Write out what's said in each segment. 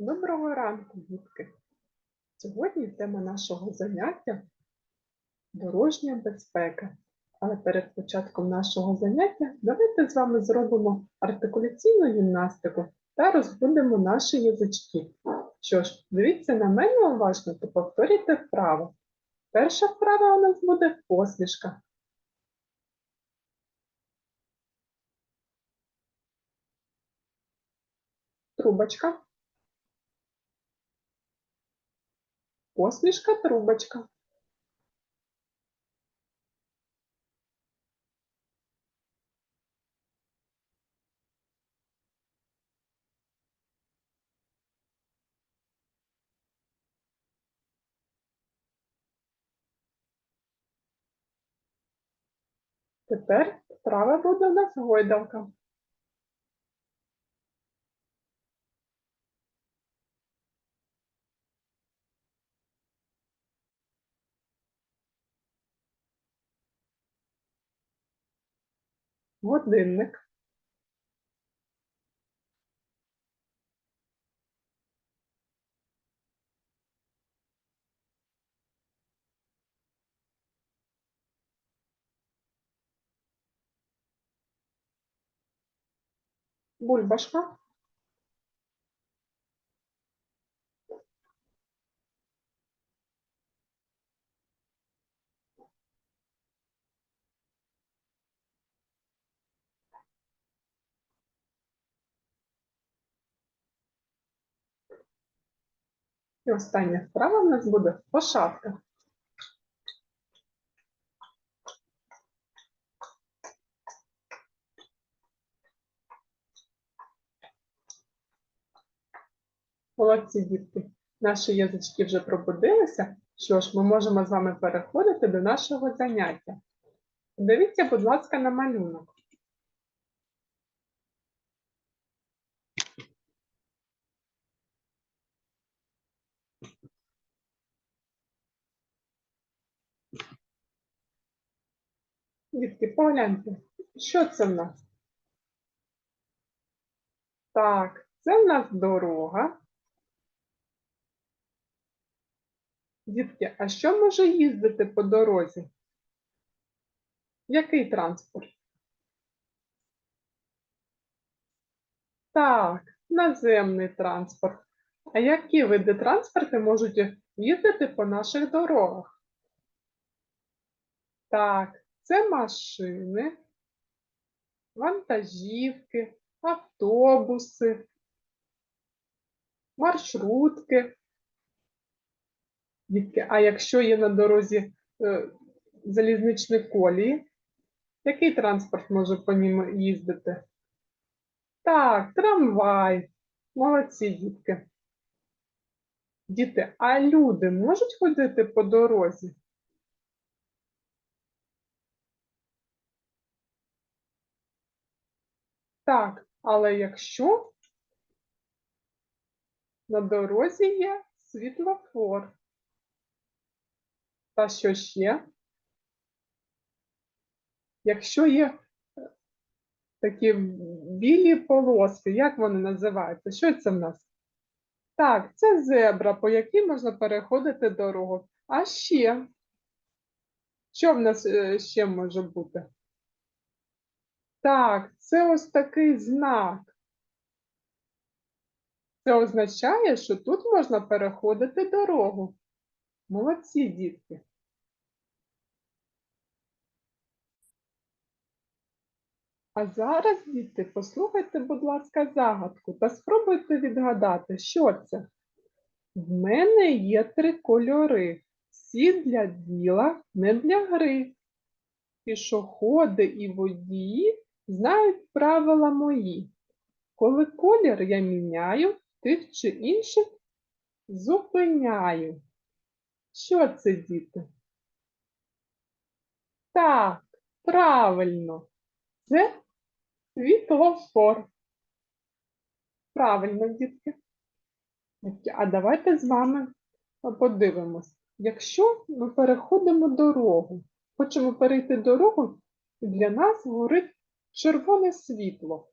Доброго ранку, дітки! Сьогодні тема нашого заняття дорожня безпека. Але перед початком нашого заняття давайте з вами зробимо артикуляційну гімнастику та розбудемо наші язички. Що ж, дивіться на мене уважно та повторюйте вправо. Перша вправа у нас буде посмішка. Трубочка. Посмішка, трубочка. Тепер вправа буде у нас гойдалка. Годинник. Бульбашка. І остання вправа в нас буде пошапка. Молодці дітки. Наші язички вже пробудилися. Що ж, ми можемо з вами переходити до нашого заняття. Дивіться, будь ласка, на малюнок. Дітки, погляньте, що це в нас? Так, це в нас дорога. Дітки, а що може їздити по дорозі? Який транспорт? Так, наземний транспорт. А які види транспорту можуть їздити по наших дорогах? Так, це машини, вантажівки, автобуси, маршрутки. А якщо є на дорозі е, залізничні колії, який транспорт може по ним їздити? Так, трамвай. Молодці дітки. Діти, а люди можуть ходити по дорозі? Так, але якщо на дорозі є світлофор. Та що ще? Якщо є е, такі білі полоски, як вони називаються? Що це в нас? Так, це зебра, по якій можна переходити дорогу. А ще? Що в нас е, ще може бути? Так, це ось такий знак. Це означає, що тут можна переходити дорогу. Молодці, дітки. А зараз, діти, послухайте, будь ласка, загадку та спробуйте відгадати, що це. В мене є три кольори. Всі для діла, не для гри. Пішоходи і водії знають правила мої. Коли колір я міняю, тих чи інших зупиняю. Що це, діти? Так, правильно. Це світлофор. Правильно, дітки. А давайте з вами подивимось. Якщо ми переходимо дорогу, хочемо перейти дорогу, для нас горить червоне світло.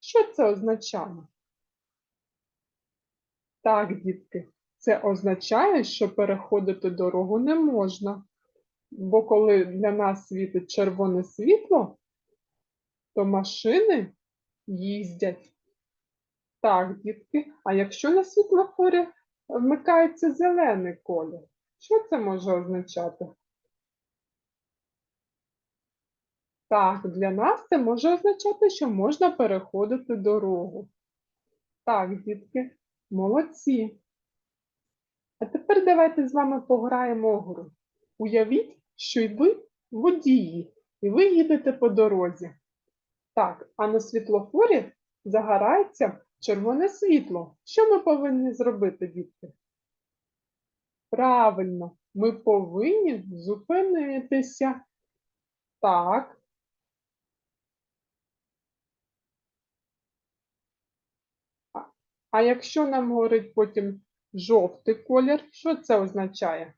Що це означає? Так, дітки, це означає, що переходити дорогу не можна. Бо коли для нас світить червоне світло, то машини їздять. Так, дітки, а якщо на світлофорі вмикається зелений колір, що це може означати? Так, для нас це може означати, що можна переходити дорогу. Так, дітки, молодці. А тепер давайте з вами пограємо в гру. Уявіть, що й ви водії, і ви їдете по дорозі. Так, а на світлофорі загорається червоне світло. Що ми повинні зробити, дітки? Правильно, ми повинні зупинитися. Так. А- якщо нам горить потім жовтий колір, що це означає?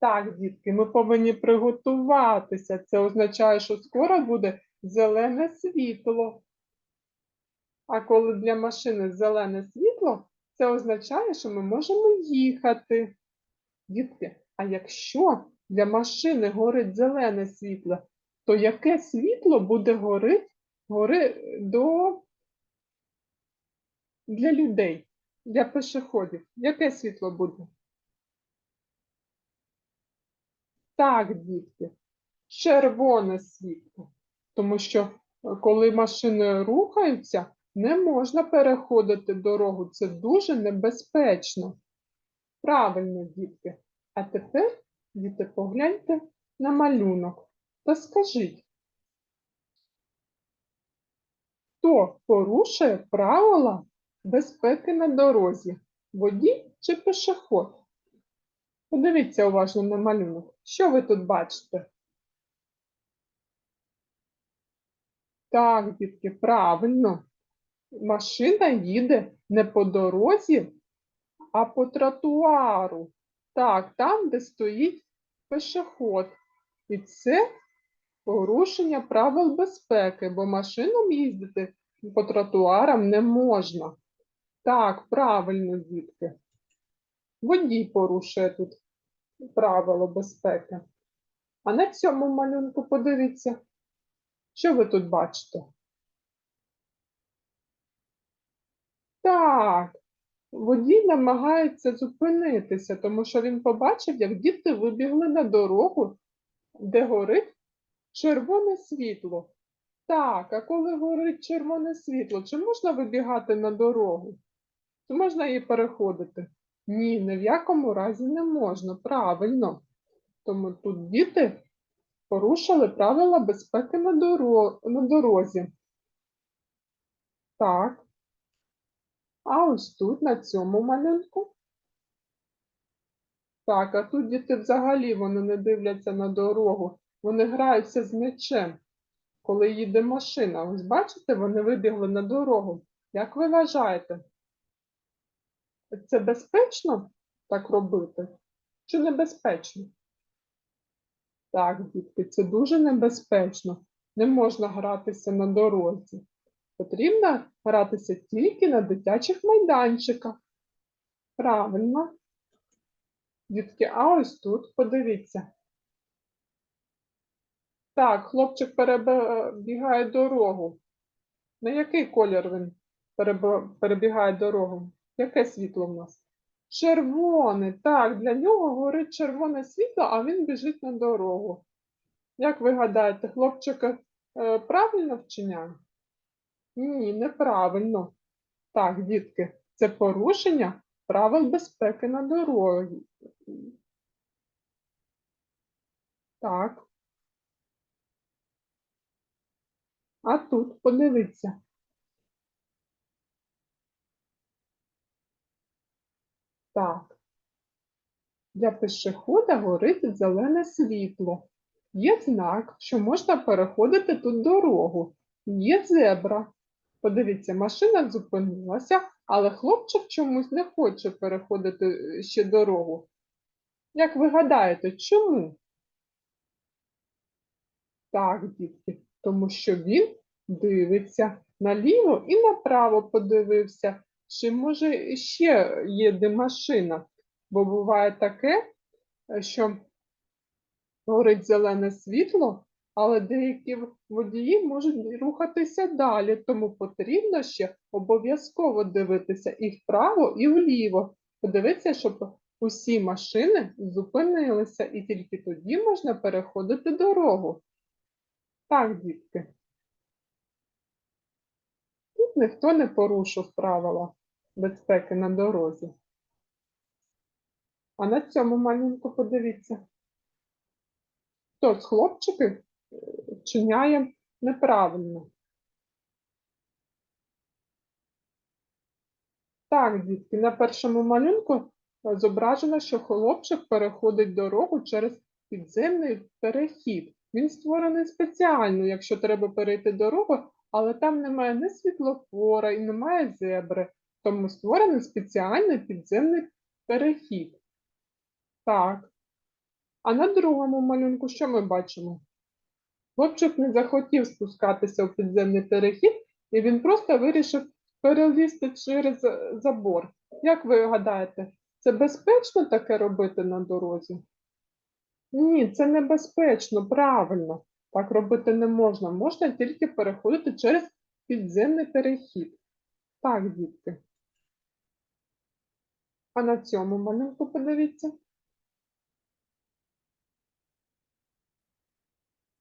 Так, дітки, ми повинні приготуватися. Це означає, що скоро буде зелене світло. А коли для машини зелене світло, це означає, що ми можемо їхати. Дітки, а якщо для машини горить зелене світло, то яке світло буде горити гори до для людей, для пешеходів? Яке світло буде? Так, дітки, червоне світло. Тому що е, коли машини рухаються, не можна переходити дорогу. Це дуже небезпечно. Правильно, дітки. А тепер, діти, погляньте на малюнок та скажіть, хто порушує правила безпеки на дорозі? Водій чи пешеход? Подивіться уважно на малюнок. Що ви тут бачите? Так, дітки, правильно. Машина їде не по дорозі, а по тротуару. Так, там, де стоїть пешеход. І це порушення правил безпеки, бо машинам їздити по тротуарам не можна. Так, правильно, дітки. Водій порушує тут правила безпеки. А на цьому малюнку подивіться, що ви тут бачите? Так, водій намагається зупинитися, тому що він побачив, як діти вибігли на дорогу, де горить червоне світло. Так, а коли горить червоне світло, чи можна вибігати на дорогу? Чи можна її переходити? Ні, ні в якому разі не можна. Правильно. Тому тут діти порушили правила безпеки на, доро... на дорозі. Так. А ось тут, на цьому малюнку. Так, а тут діти взагалі вони не дивляться на дорогу. Вони граються з м'ячем, коли їде машина. Ось бачите, вони вибігли на дорогу. Як ви вважаєте? Це безпечно так робити? Чи небезпечно? Так, дітки, це дуже небезпечно. Не можна гратися на дорозі. Потрібно гратися тільки на дитячих майданчиках. Правильно. Дітки, а ось тут подивіться. Так, хлопчик перебігає дорогу. На який колір він перебігає дорогу? Яке світло в нас? Червоне. Так, для нього горить червоне світло, а він біжить на дорогу. Як ви гадаєте, хлопчик е, правильно вчиняє? Ні, неправильно. Так, дітки, це порушення правил безпеки на дорозі. Так. А тут подивіться. Так. Для пішохода горить зелене світло. Є знак, що можна переходити тут дорогу. Є зебра. Подивіться, машина зупинилася, але хлопчик чомусь не хоче переходити е, ще дорогу. Як ви гадаєте, чому? Так, дітки, тому що він дивиться наліво і направо подивився. Чи може ще є де машина? Бо буває таке, що горить зелене світло, але деякі водії можуть рухатися далі, тому потрібно ще обов'язково дивитися і вправо, і вліво. Подивитися, щоб усі машини зупинилися, і тільки тоді можна переходити дорогу. Так, дітки. Ніхто не порушив правила безпеки на дорозі. А на цьому малюнку подивіться. Хтось хлопчики е, вчиняє неправильно. Так, дітки, на першому малюнку е, зображено, що хлопчик переходить дорогу через підземний перехід. Він створений спеціально, якщо треба перейти дорогу, але там немає ні світлофора і немає зебри, тому створений спеціальний підземний перехід. Так. А на другому малюнку що ми бачимо? Хлопчик не захотів спускатися у підземний перехід, і він просто вирішив перелізти через е, забор. Як ви гадаєте, це безпечно таке робити на дорозі? Ні, це небезпечно, правильно. Так робити не можна. Можна тільки переходити через підземний перехід. Так, дітки. А на цьому малюнку подивіться.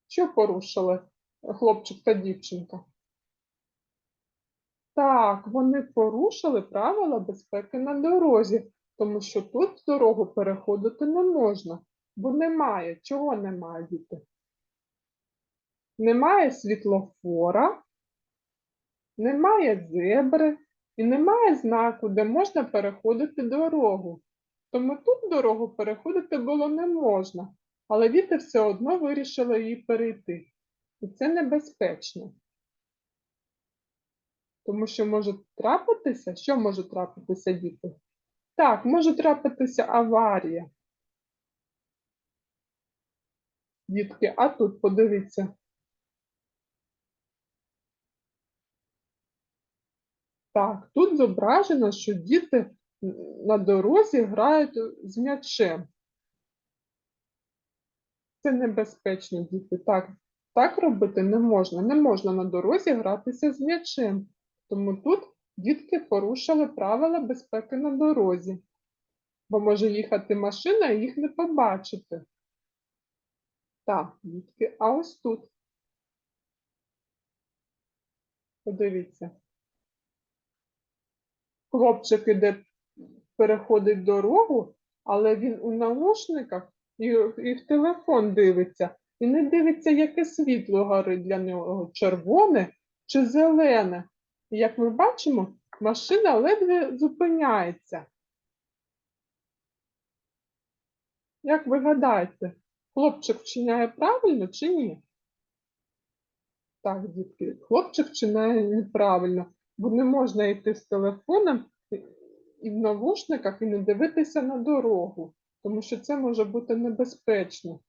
Що порушили хлопчик та дівчинка? Так, вони порушили правила безпеки на дорозі, тому що тут дорогу переходити не можна, бо немає. Чого немає, діти? Немає світлофора, немає зебри і немає знаку, де можна переходити дорогу. Тому тут дорогу переходити було не можна, але діти все одно вирішили її перейти. І це небезпечно. Тому що може трапитися, що може трапитися, діти? Так, може трапитися аварія. Дітки, а тут подивіться. Так, тут зображено, що діти на дорозі грають з м'ячем. Це небезпечно, діти. Так, так робити не можна. Не можна на дорозі гратися з м'ячем. Тому тут дітки порушили правила безпеки на дорозі. Бо може їхати машина і їх не побачити. Так, дітки, а ось тут. Подивіться. Хлопчик іде, переходить дорогу, але він у наушниках і, і в телефон дивиться. І не дивиться, яке світло горить для нього, червоне чи зелене. І як ми бачимо, машина ледве зупиняється. Як ви гадаєте, хлопчик вчиняє правильно чи ні? Так, дітки, хлопчик вчиняє неправильно, бо не можна йти з телефоном і- в навушниках і не дивитися на дорогу, тому що це може бути небезпечно.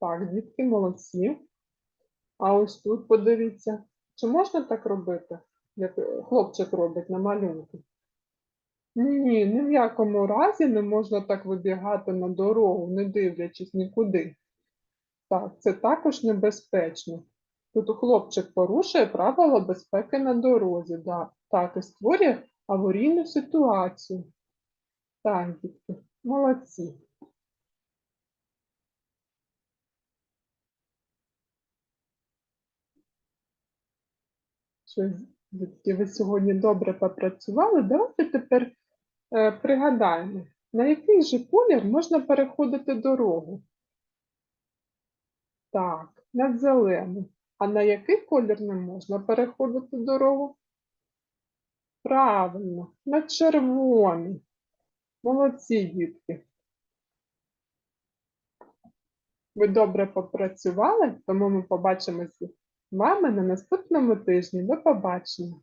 Так, дітки молодці. А ось тут подивіться, чи можна так робити, як хлопчик робить на малюнку? Ні, ні в якому разі не можна так вибігати на дорогу, не дивлячись нікуди. Так, це також небезпечно. Тут хлопчик порушує правила безпеки на дорозі, да. так, і створює аварійну ситуацію. Так, дітки, молодці. Дітки, ви сьогодні добре попрацювали. Давайте тепер е, пригадаємо, на який же колір можна переходити дорогу? Так, на зелений. А на який колір не можна переходити дорогу? Правильно, на червоний. Молодці, дітки. Ви добре попрацювали, тому ми побачимося з вами на наступному тижні. До побачення.